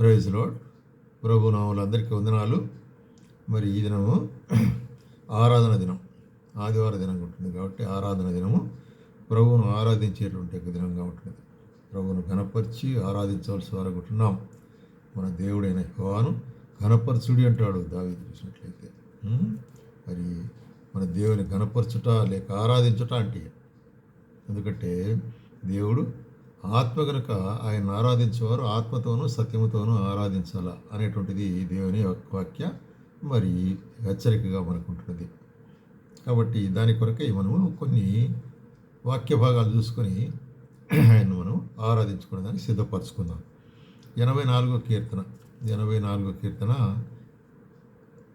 Praise load ప్రభు నాములందరికీ వందనాలు. మరి ఈ దినము ఆరాధన దినం. ఆదివార దినం ఉంటుంది కాబట్టి ఆరాధన దినము. ప్రభువును ఆరాధించేటువంటి ఒక దినంగా ఉంటుంది. ప్రభువును ఘనపరిచి ఆరాధించవలసి వారు ఉంటున్నాం మన దేవుడైన యెహోవాను ఘనపరచుడి అంటాడు దావి చూసినట్లయితే. మరి మన దేవుని ఘనపరచుట లేక ఆరాధించుట అంటే ఎందుకంటే దేవుడు ఆత్మ కనుక ఆయన ఆరాధించేవారు ఆత్మతోనూ సత్యముతోనూ ఆరాధించాల అనేటువంటిది దేవుని యొక్క వాక్య మరి హెచ్చరికగా మనకుంటున్నది. కాబట్టి దాని కొరకై మనము కొన్ని వాక్య భాగాలు చూసుకొని ఆయన మనం ఆరాధించుకునే దానికి సిద్ధపరచుకుందాం. ఎనభై నాలుగో కీర్తన ఎనభై నాలుగో కీర్తన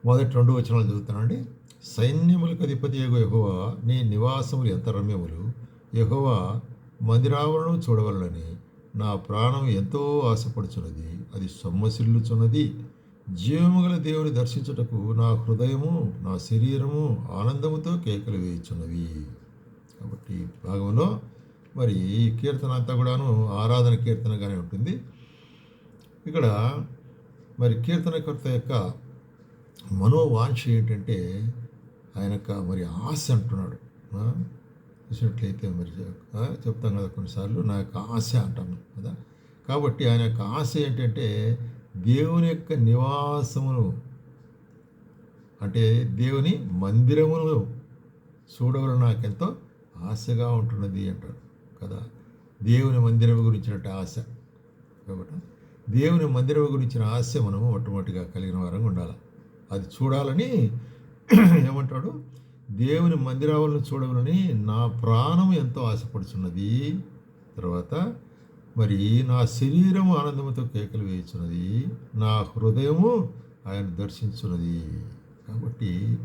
మొదటి రెండు వచనాలు చదువుతానండి. సైన్యములకు అధిపతి యహోవా నీ నివాసములు ఎంత రమ్యములు. యహోవా మందిరావరణం చూడవలనని నా ప్రాణం ఎంతో ఆశపడుచున్నది. అది సొమ్మసిల్లుచున్నది. జీవముగల దేవుని దర్శించుటకు నా హృదయము నా శరీరము ఆనందముతో కేకలు వేయుచున్నవి. కాబట్టి భాగంలో మరి ఈ కీర్తన అంతా కూడాను ఆరాధన కీర్తనగానే ఉంటుంది. ఇక్కడ మరి కీర్తనకర్త యొక్క మనోవాంఛ ఏంటంటే ఆయన యొక్క మరి ఆశ అంటున్నాడు. చూసినట్లయితే మరి చెప్తాం కదా కొన్నిసార్లు నా యొక్క ఆశ అంటాము కదా. కాబట్టి ఆయన యొక్క ఆశ ఏంటంటే దేవుని యొక్క నివాసమును అంటే దేవుని మందిరమును చూడవలన నాకెంతో ఆశగా ఉంటున్నది అంటాడు కదా. దేవుని మందిరం గురించినట్టు ఆశ. కాబట్టి దేవుని మందిరం గురించిన ఆశ మనము మొట్టమొదటిగా కలిగిన వారంగా ఉండాలి. అది చూడాలని ఏమంటాడు? దేవుని మందిరాలను చూడమని నా ప్రాణం ఎంతో ఆశపడుచున్నది. తర్వాత మరి నా శరీరము ఆనందముతో కేకలు వేయుచున్నది. నా హృదయము ఆయన దర్శించున్నది. కాబట్టి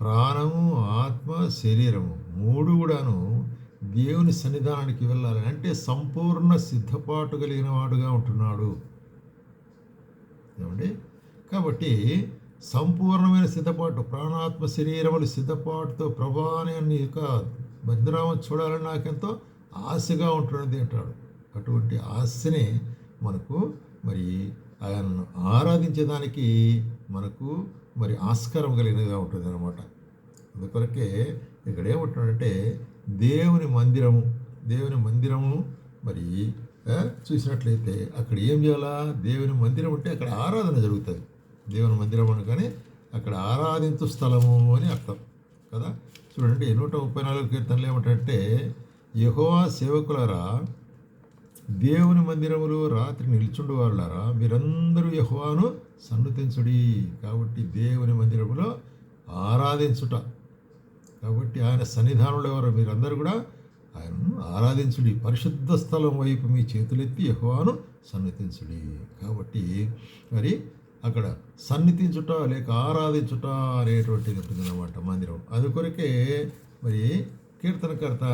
ప్రాణము ఆత్మ శరీరము మూడు కూడాను దేవుని సన్నిధానానికి వెళ్ళాలి. అంటే సంపూర్ణ సిద్ధపాటు కలిగిన వాడుగా ఉంటున్నాడు. ఏమండి? కాబట్టి సంపూర్ణమైన సిద్ధపాటు ప్రాణాత్మ శరీరములు సిద్ధపాటుతో ప్రభాని నీ యొక్క భద్రామం చూడాలని నాకెంతో ఆశగా ఉంటున్నది అంటాడు. అటువంటి ఆశనే మనకు మరి ఆయనను ఆరాధించేదానికి మనకు మరి ఆస్కారం కలిగినదిగా ఉంటుంది అనమాట అందుకొరకే ఇక్కడ ఏమంటున్నాడంటే దేవుని మందిరము దేవుని మందిరము మరి చూసినట్లయితే అక్కడ ఏం చేయాలా? దేవుని మందిరం అంటే అక్కడ ఆరాధన జరుగుతుంది. దేవుని మందిరం అనగానే అక్కడ ఆరాధించు స్థలము అని అర్థం. కదా? చూడండి నూట ముప్పై నాలుగు కీర్తనలు ఏమిటంటే యహోవా సేవకులారా దేవుని మందిరములో రాత్రి నిల్చుండు వాళ్ళారా మీరందరూ యహోవాను సన్నుతించుడి. కాబట్టి దేవుని మందిరములో ఆరాధించుట. కాబట్టి ఆయన సన్నిధానంలో ఎవరు? మీరందరూ కూడా ఆయనను ఆరాధించుడి. పరిశుద్ధ స్థలం వైపు మీ చేతులెత్తి యహోవాను సన్నతించుడి. కాబట్టి మరి అక్కడ సన్నిధించుట లేక ఆరాధించుట అనేటువంటిది ఉంటుంది అనమాట మందిరం. కొరకే మరి కీర్తనకర్త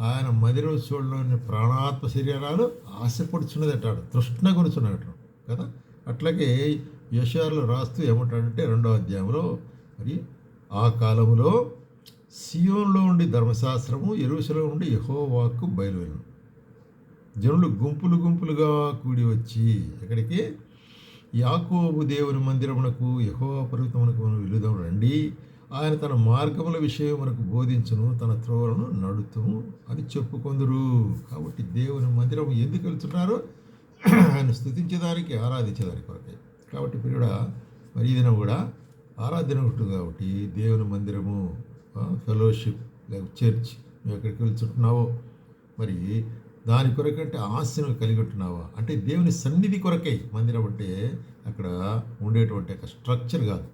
ఆయన మందిరం చూడలోని ప్రాణాత్మ శరీరాలు ఆశపడుచున్నది అంటాడు తృష్ణ కొనుచున్నట్టు కదా? అట్లాగే యశారులు రాస్తూ ఏమంటాడంటే రెండో అధ్యాయంలో మరి ఆ కాలంలో సియోన్లో ఉండి ధర్మశాస్త్రము ఎరుసలో ఉండి యహోవాకు బయలువెళ్ళను. జనులు గుంపులు గుంపులుగా కూడి వచ్చి ఎక్కడికి? యాకోబు దేవుని మందిరమునకు యహోవా పర్వతమునకు మనం వెళుదాం రండి. ఆయన తన మార్గముల విషయం మనకు బోధించును తన త్రోవలను నడుతుము అని చెప్పుకొందురు. కాబట్టి దేవుని మందిరం ఎందుకు వెళ్తున్నారు ఆయన స్థుతించేదానికి ఆరాధించేదానికి కొరకే. కాబట్టి ప్రియుడ మరి దినం కూడా ఆరాధన ఉంటుంది కాబట్టి దేవుని మందిరము ఫెలోషిప్ లేక చర్చ్ నువ్వు ఎక్కడికి వెళ్తుంటున్నావో మరి దాని కొరకంటే ఆశను కలిగి ఉంటున్నావా అంటే దేవుని సన్నిధి కొరకై మందిరం అంటే అక్కడ ఉండేటువంటి ఒక స్ట్రక్చర్ కాదు.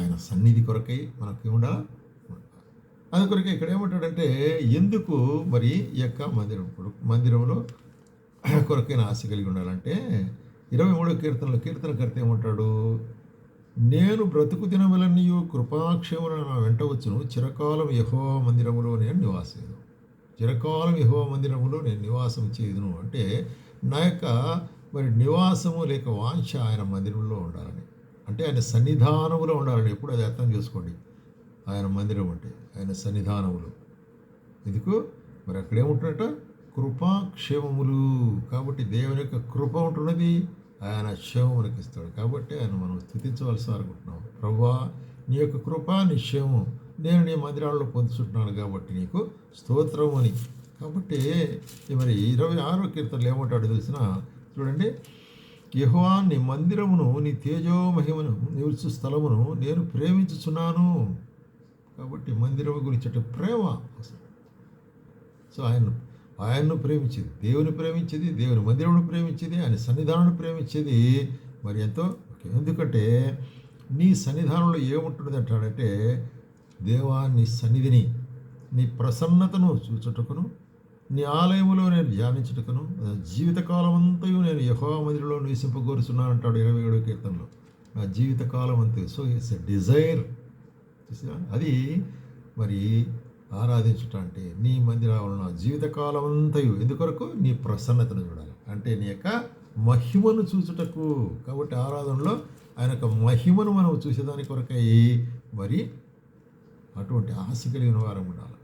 ఆయన సన్నిధి కొరకై మనకి ఉండా అది కొరకే ఇక్కడ ఏమంటాడంటే ఎందుకు మరి ఈ యొక్క మందిరం మందిరంలో కొరకైన ఆశ కలిగి ఉండాలంటే ఇరవై మూడో కీర్తనలో కీర్తనకర్త ఏమంటాడు? నేను బ్రతుకు దినములన్నీయు కృపాక్షేమున నా వెంట వచ్చును చిరకాలం యహో మందిరములో నేను నివాసేను. చిరకాలం యహో మందిరములో నేను నివాసం చేయదును అంటే నా యొక్క మరి నివాసము లేక వాంఛ ఆయన మందిరంలో ఉండాలని. అంటే ఆయన సన్నిధానములో ఉండాలని ఎప్పుడు అది అర్థం చేసుకోండి. ఆయన మందిరం అంటే ఆయన సన్నిధానములు. ఎందుకు? మరి అక్కడ ఏముంటున్నట కృపాక్షేమములు. కాబట్టి దేవుని యొక్క కృప ఉంటున్నది ఆయన క్షేమం మనకి ఇస్తాడు కాబట్టి ఆయన మనం స్థుతించవలసి అనుకుంటున్నాం ప్రభా నీ యొక్క కృప నీ క్షేమం. నేను నీ మందిరాల్లో పొందుచుంటున్నాను కాబట్టి నీకు స్తోత్రం అని. కాబట్టి మరి ఇరవై ఆరో కీర్తనలు ఏమంటాడు తెలిసిన? చూడండి. యెహోవా నీ మందిరమును నీ తేజో మహిమను స్థలమును నేను ప్రేమించుచున్నాను. కాబట్టి మందిరం గురించి ప్రేమ సో ఆయన ఆయన్ను ప్రేమించేది దేవుని ప్రేమించేది దేవుని మందిరమును ప్రేమించేది ఆయన సన్నిధానం ప్రేమించేది. మరి ఎంతో ఎందుకంటే నీ సన్నిధానంలో ఏముంటుంది అంటాడంటే దేవా నీ సన్నిధిని నీ ప్రసన్నతను చూచుటకును నీ ఆలయములో నేను ధ్యానించుటకును జీవితకాలం అంతయు నేను యహోవా మందిరంలో నివసింపగోరుచున్నాను అంటాడు ఇరవై ఏడో కీర్తనలో. నా జీవితకాలం అంతే సో ఇట్స్ ఎ డిజైర్ అది మరి ఆరాధించుట అంటే నీ మందిరాలను నా జీవితకాలం అంతయు ఎందుకొరకు? నీ ప్రసన్నతను చూడాలి. అంటే నీ యొక్క మహిమను చూచుటకు. కాబట్టి ఆరాధనలో ఆయన యొక్క మహిమను మనం చూసేదాని కొరకై మరి అటువంటి ఆశ కలిగిన వారం ఉండాలి.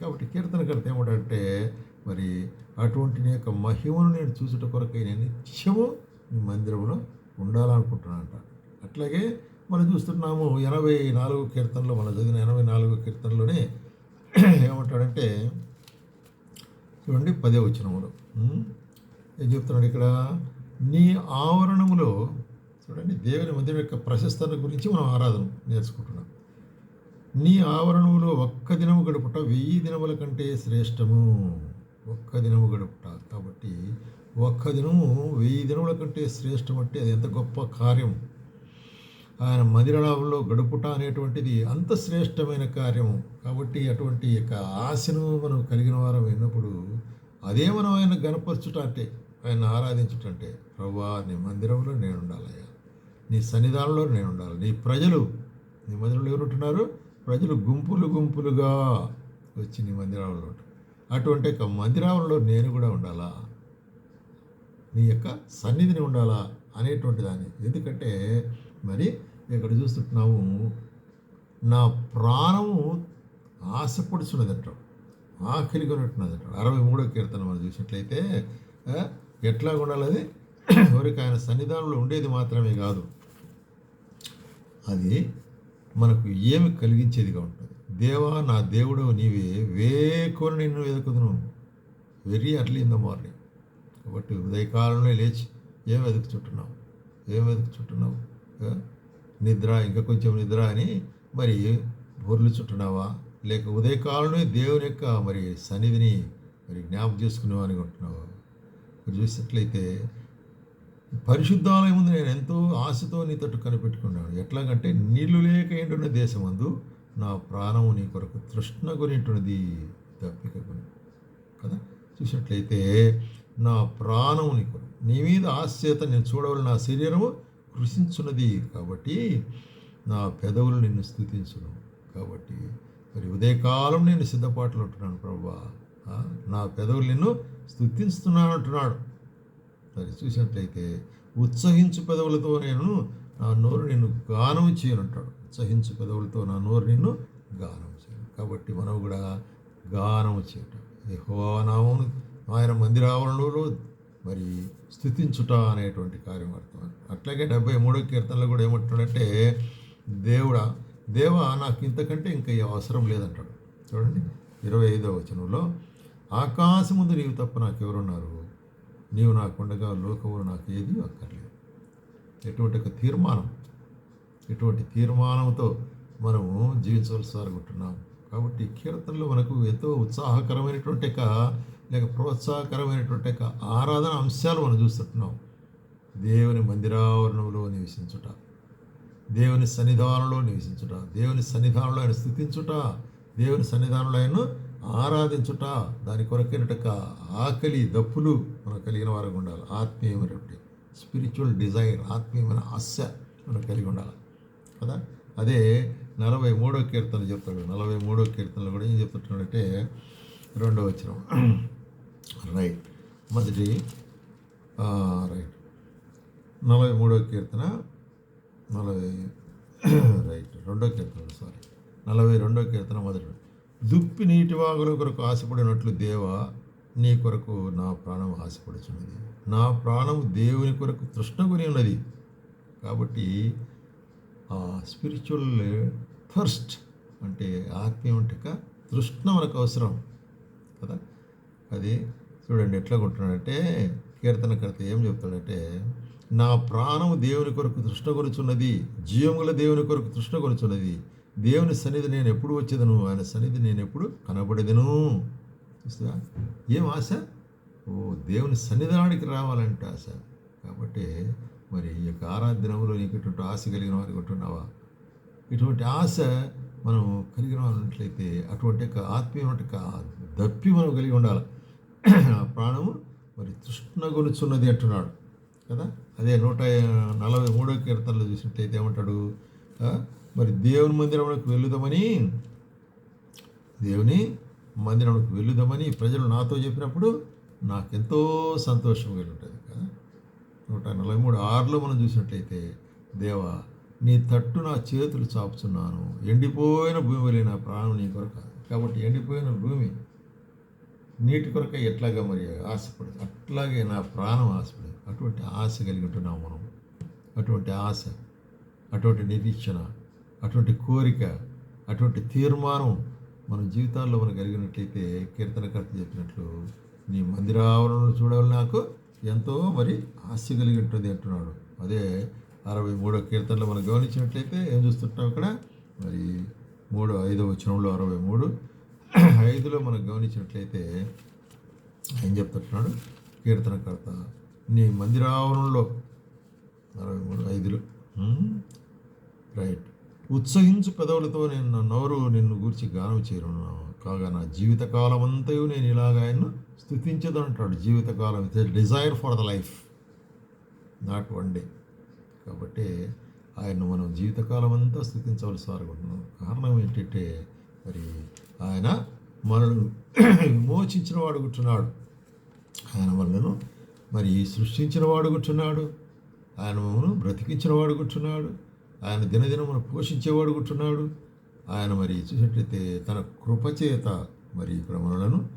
కాబట్టి కీర్తనకర్త ఏమంటే మరి అటువంటి నీ యొక్క మహిమను నేను చూసుట కొరకై నేను నిత్యము నీ మందిరంలో ఉండాలనుకుంటున్నానంట. అట్లాగే మనం చూస్తున్నాము ఎనభై నాలుగు కీర్తనలో మనం చదివిన ఎనభై నాలుగు కీర్తనలోనే ఏమంటాడంటే చూడండి పదే వచ్చినములు ఏం చెప్తున్నాడు ఇక్కడ? నీ ఆవరణములో చూడండి దేవుని మందిరం యొక్క ప్రశస్తత గురించి మనం ఆరాధన నేర్చుకుంటున్నాం. నీ ఆవరణములో ఒక్క దినము గడుపుట వెయ్యి దినముల కంటే శ్రేష్టము. ఒక్క దినము గడుపుట. కాబట్టి ఒక్క దినము వెయ్యి దినముల కంటే శ్రేష్టం అంటే అది ఎంత గొప్ప కార్యం ఆయన మందిరాలలో గడుపుట అనేటువంటిది అంత శ్రేష్టమైన కార్యం కాబట్టి అటువంటి యొక్క ఆశను మనం కలిగిన వారం అయినప్పుడు అదే మనం ఆయన గణపరచుట అంటే ఆయన ఆరాధించుట అంటే ప్రభా నీ మందిరంలో నేను ఉండాలయ్యా నీ సన్నిధానంలో నేను ఉండాలి నీ ప్రజలు నీ మందిరంలో ఎవరు ఉంటున్నారు ప్రజలు గుంపులు గుంపులుగా వచ్చింది నీ మందిరాలలో అటువంటి యొక్క మందిరాలలో నేను కూడా ఉండాలా? నీ యొక్క సన్నిధిని ఉండాలా? అనేటువంటి దాన్ని. ఎందుకంటే మరి ఇక్కడ చూస్తుంటున్నాము నా ప్రాణము ఆశపడుచున్నది అంటాడు ఆఖరిగా ఉన్నట్టున్నది అంటాడు అరవై మూడో కీర్తన మనం చూసినట్లయితే ఎట్లా ఉండాలది ఎవరికి ఆయన సన్నిధానంలో ఉండేది మాత్రమే కాదు. అది మనకు ఏమి కలిగించేదిగా ఉంటుంది? దేవా నా దేవుడు నీవే వేకొని నిన్ను వెతుకుదును. Very early in the morning. కాబట్టి ఉదయకాలంలో లేచి ఏం వెతుకుచుంటున్నావు? ఏం వెతుకుచుంటున్నావు? చుట్టున్నావు నిద్ర ఇంకా కొంచెం నిద్ర అని మరి బొర్లు చుట్టున్నావా? లేక ఉదయకాలంలో దేవుని యొక్క మరి సన్నిధిని మరి జ్ఞాపకం చేసుకునేవా అని ఉంటున్నావా చూసినట్లయితే పరిశుద్ధాలయం ముందు నేను ఎంతో ఆశతో నీ తట్టు కనిపెట్టుకున్నాను. ఎట్లాగంటే నీళ్ళు లేక ఏంటున్న దేశమందు నా ప్రాణము నీ కొరకు తృష్ణ కొనింటున్నది తప్పిక కొని కదా? చూసినట్లయితే నా ప్రాణము నీ కొరకు నీ మీద ఆశ్చేత నేను చూడవలన నా శరీరము కృషించున్నది కాబట్టి నా పెదవులు నిన్ను స్థుతించును. కాబట్టి మరి ఉదయకాలం నేను సిద్ధపాట్లు ఉంటున్నాను ప్రభా. నా పెదవులు నిన్ను స్థుతిస్తున్నాను అంటున్నాడు. మరి చూసినట్లయితే ఉత్సహించు పెదవులతో నేను నా నోరు నిన్ను గానం చేయను అంటాడు. ఉత్సహించు పెదవులతో నా నోరు నిన్ను గానం చేయను. కాబట్టి మనం కూడా గానం చేయటం. యహోనామం ఆయన మందిరావరణలో మరి స్థుతించుట అనేటువంటి కార్యం అర్థం. అట్లాగే డెబ్బై మూడో కీర్తనలో కూడా ఏమంటున్నాడంటే దేవుడా దేవా నాకు ఇంతకంటే ఇంకా అవసరం లేదంటాడు. చూడండి ఇరవై ఐదో వచనంలో ఆకాశముందు నీవు తప్ప నాకెవరున్నారు? నీవు నాకుండగా లోకములు నాకు ఏది అక్కర్లేదు. ఎటువంటి ఒక తీర్మానం ఎటువంటి తీర్మానంతో మనము జీవించవలసి అనుకుంటున్నాం కాబట్టి కీర్తనలు కీర్తనలో మనకు ఎంతో ఉత్సాహకరమైనటువంటి ఒక లేక ప్రోత్సాహకరమైనటువంటి ఒక ఆరాధన అంశాలు మనం చూస్తుంటున్నాం. దేవుని మందిరావరణంలో నివసించుట దేవుని సన్నిధానంలో నివసించుట దేవుని సన్నిధానంలో ఆయన స్థుతించుట దేవుని సన్నిధానంలో ఆయన ఆరాధించుట దాని కొరకైనట ఆకలి దప్పులు మనం కలిగిన వారికి ఉండాలి. ఆత్మీయమైనటువంటి స్పిరిచువల్ డిజైర్ ఆత్మీయమైన ఆశ మనం కలిగి ఉండాలి. కదా? అదే నలభై మూడో కీర్తన చెప్తాడు. నలభై మూడో కీర్తనలు కూడా ఏం చెప్తున్నాడంటే రెండో వచ్చిన రైట్. మొదటి రైట్. నలభై మూడో కీర్తన నలభై రైట్. రెండో కీర్తన సారీ. నలభై రెండో కీర్తన మొదటి. దుప్పి నీటి వాగుల కొరకు ఆశపడినట్లు దేవా నీ కొరకు నా ప్రాణం ఆశపడుచున్నది. నా ప్రాణం దేవుని కొరకు తృష్ణ కొని ఉన్నది. కాబట్టి ఆ స్పిరిచువల్ థర్స్ట్ అంటే ఆత్మీయమంటక తృష్ణ మనకు అవసరం. కదా? అది చూడండి ఎట్లా కొంటున్నాడంటే కీర్తనకర్త ఏం చెప్తాడంటే నా ప్రాణం దేవుని కొరకు తృష్ణ కొరుచున్నది జీవముల దేవుని కొరకు తృష్ణ కొరుచున్నది దేవుని సన్నిధి నేను ఎప్పుడు వచ్చేదను? ఆయన సన్నిధి నేను ఎప్పుడు కనబడేదను. చూస్తా ఏం ఆశ? ఓ దేవుని సన్నిధానానికి రావాలంటే ఆశ. కాబట్టి మరి ఈ యొక్క ఆరాధనలో నీకు ఇటువంటి ఆశ కలిగిన వారికి ఉంటున్నావా? ఇటువంటి ఆశ మనం కలిగిన ఉన్నట్లయితే అటువంటి యొక్క ఆత్మీయమైన దప్పి మనం కలిగి ఉండాలి. ఆ ప్రాణము మరి తృష్ణ కొనుచున్నది అంటున్నాడు. కదా? అదే నూట నలభై మూడో కీర్తనలో చూసినట్లయితే ఏమంటాడు? మరి దేవుని మందిరంలోకి వెళ్ళుదామని దేవుని మందిరంలోకి వెళ్ళుదామని ప్రజలు నాతో చెప్పినప్పుడు నాకెంతో సంతోషం ఉంటుంది కదా నూట నలభై మూడు ఆరులో మనం చూసినట్లయితే దేవా నీ తట్టు నా చేతులు చాపుతున్నాను ఎండిపోయిన భూమి వలె నా ప్రాణం నీ కొరక. కాబట్టి ఎండిపోయిన భూమి నీటి కొరక ఎట్లాగా మరి ఆశపడదు. అట్లాగే నా ప్రాణం ఆశపడదు. అటువంటి ఆశ కలిగి ఉంటున్నాం మనం. అటువంటి ఆశ అటువంటి నిరీక్షణ అటువంటి కోరిక అటువంటి తీర్మానం మన జీవితాల్లో మనం కలిగినట్లయితే కీర్తనకర్త చెప్పినట్లు నీ మందిరావరణను చూడాలి నాకు ఎంతో మరి ఆశ కలిగి ఉంటుంది అంటున్నాడు. అదే అరవై మూడో కీర్తనలో మనం గమనించినట్లయితే ఏం చూస్తుంటాం ఇక్కడ మరి మూడు ఐదో వచనంలో అరవై మూడు ఐదులో మనం గమనించినట్లయితే ఏం చెప్తున్నాడు కీర్తనకర్త నీ మందిరావరణంలో అరవై మూడు ఐదులో. రైట్. ఉత్సహించు పెదవులతో నేను నోరు నిన్ను గూర్చి గానం చేరును. కాగా నా జీవితకాలం అంతయు నేను ఇలాగ ఆయన్ను స్థుతించదు అంటాడు. జీవితకాలం it's desire for the life. Not one day. కాబట్టి ఆయన్ను మనం జీవితకాలం అంతా స్థుతించవలసి వారుకుంటున్నాం కారణం ఏంటంటే మరి ఆయన మనను విమోచించిన కూర్చున్నాడు. ఆయన వల్లను మరి సృష్టించిన వాడు కూర్చున్నాడు. ఆయన మమ్మను బ్రతికించిన వాడు కూర్చున్నాడు. ఆయన దినదినమును పోషించేవాడు కూర్చున్నాడు. ఆయన మరి చూసినట్లయితే తన కృపచేత మరి ప్రమణులను మనలను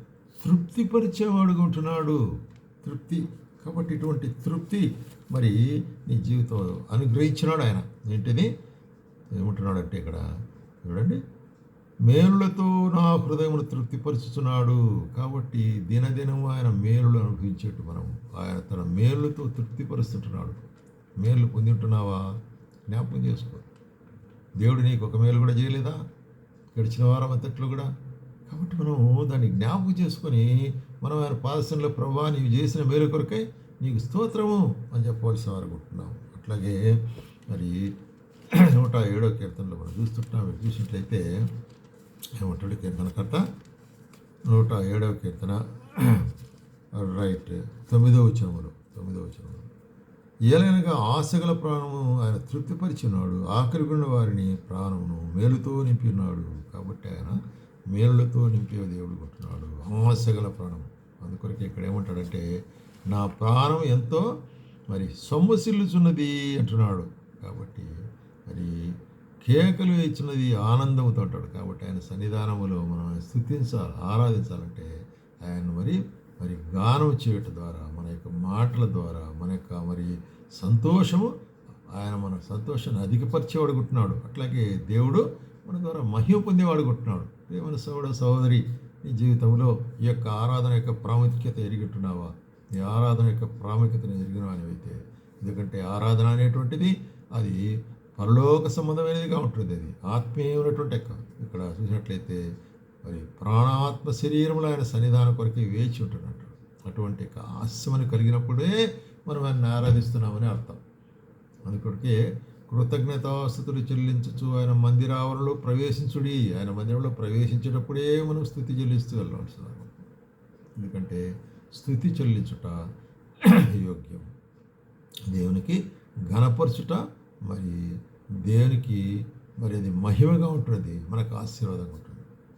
తృప్తిపరిచేవాడుగా ఉంటున్నాడు. తృప్తి కాబట్టి ఇటువంటి తృప్తి మరి నీ జీవితం అనుగ్రహించినాడు ఆయన. ఏంటిది? ఏమంటున్నాడంటే ఇక్కడ చూడండి. మేలులతో నా హృదయమును తృప్తిపరుచుతున్నాడు కాబట్టి దినదినము ఆయన మేలులు అనుభవించేట్టు మనం ఆయన తన మేలులతో తృప్తిపరుస్తుంటున్నాడు. మేలు పొంది ఉంటున్నావా జ్ఞాపకం చేసుకో. దేవుడు నీకు ఒక మేలు కూడా చేయలేదా? గడిచిన వారం అంతట్లో కూడా. కాబట్టి మనం దాన్ని జ్ఞాపకం చేసుకొని మనం ఆయన పాదశంలో ప్రభా నీవు చేసిన మేలు కొరకై నీకు స్తోత్రము అని చెప్పవలసిన వారు అనుకుంటున్నాం అట్లాగే మరి నూట ఏడో కీర్తనలో మనం చూస్తుంటాం. మీరు చూసినట్లయితే ఏమంటాడు కీర్తనకర్త నూట ఏడవ కీర్తన రైట్ తొమ్మిదో వచనములు తొమ్మిదో వచనములు. ఏలైనగా ఆశగల ప్రాణము ఆయన తృప్తిపరిచున్నాడు ఆకలిగొన్న వారిని ప్రాణమును మేలుతో నింపి ఉన్నాడు కాబట్టి ఆయన మేలులతో నింపే దేవుడు కొంటున్నాడు ఆశగల ప్రాణం అందుకొరకు ఇక్కడ ఏమంటాడంటే నా ప్రాణం ఎంతో మరి సొమ్మసిల్లుచున్నది అంటున్నాడు. కాబట్టి మరి కేకలు ఇచ్చినది ఆనందంతో అంటాడు. కాబట్టి ఆయన సన్నిధానములో మనం స్థుతించాలి ఆరాధించాలంటే ఆయన మరి మరి గానం చేయటం ద్వారా మన యొక్క మాటల ద్వారా మన యొక్క మరి సంతోషము ఆయన మన సంతోషాన్ని అధికపరిచేవాడుకుంటున్నాడు అట్లాగే దేవుడు మన ద్వారా మహిమ పొందేవాడుకుంటున్నాడు ప్రేమన సోదర సహోదరి నీ జీవితంలో ఈ యొక్క ఆరాధన యొక్క ప్రాముఖ్యత ఎరిగిట్టున్నావా ఈ ఆరాధన యొక్క ప్రాముఖ్యతను ఎరిగినవానివైతే ఎందుకంటే ఆరాధన అనేటువంటిది అది పరలోక సంబంధమైనదిగా ఉంటుంది అది ఆత్మీయమైనటువంటి యొక్క ఇక్కడ చూసినట్లయితే మరి ప్రాణాత్మ శరీరంలో ఆయన సన్నిధానం కొరకే వేచి ఉంటున్నట్టు అటువంటి యొక్క ఆశమని కలిగినప్పుడే మనం ఆయన ఆరాధిస్తున్నామని అర్థం. అందుకొరకే కృతజ్ఞతాస్థుతులు చెల్లించచ్చు ఆయన మందిరావరణలో ప్రవేశించుడి. ఆయన మందిరంలో ప్రవేశించేటప్పుడే మనం స్థుతి చెల్లిస్తూ వెళ్ళవలసిన ఎందుకంటే స్థుతి చెల్లించుట యోగ్యం. దేవునికి ఘనపరచుట మరి దేవునికి మరి అది మహిమగా ఉంటుంది. మనకు ఆశీర్వాదంగా ఉంటుంది.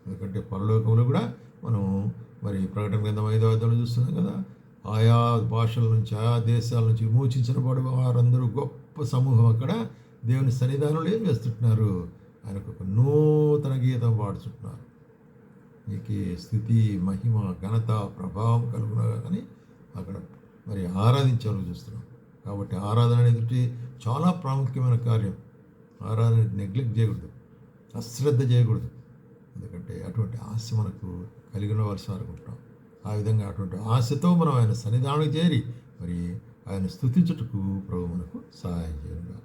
ఎందుకంటే పరలోకంలో కూడా మనం మరి ప్రకటన గ్రంథం ఐదో అర్థంలో చూస్తున్నాం కదా ఆయా భాషల నుంచి ఆయా దేశాల నుంచి విమోచించిన వాడు వారందరూ గొప్ప సమూహం అక్కడ. దేవుని సన్నిధానంలో ఏం చేస్తుంటున్నారు ఆయనకు ఒక నూతన గీతం పాడుచుంటున్నారు నీకే స్థితి మహిమ ఘనత ప్రభావం కలుగునగా కానీ అక్కడ మరి ఆరాధించాలని చూస్తున్నాం. కాబట్టి ఆరాధన అనేది చాలా ప్రాముఖ్యమైన కార్యం. ఆరాధన నెగ్లెక్ట్ చేయకూడదు. అశ్రద్ధ చేయకూడదు. ఎందుకంటే అటువంటి ఆశ మనకు కలిగిన వారి అనుకుంటాం ఆ విధంగా అటువంటి ఆశతో మనం ఆయన సన్నిధానం చేరి మరి ఆయన స్థుతించుటకు ప్రభు మనకు సహాయం చేయడం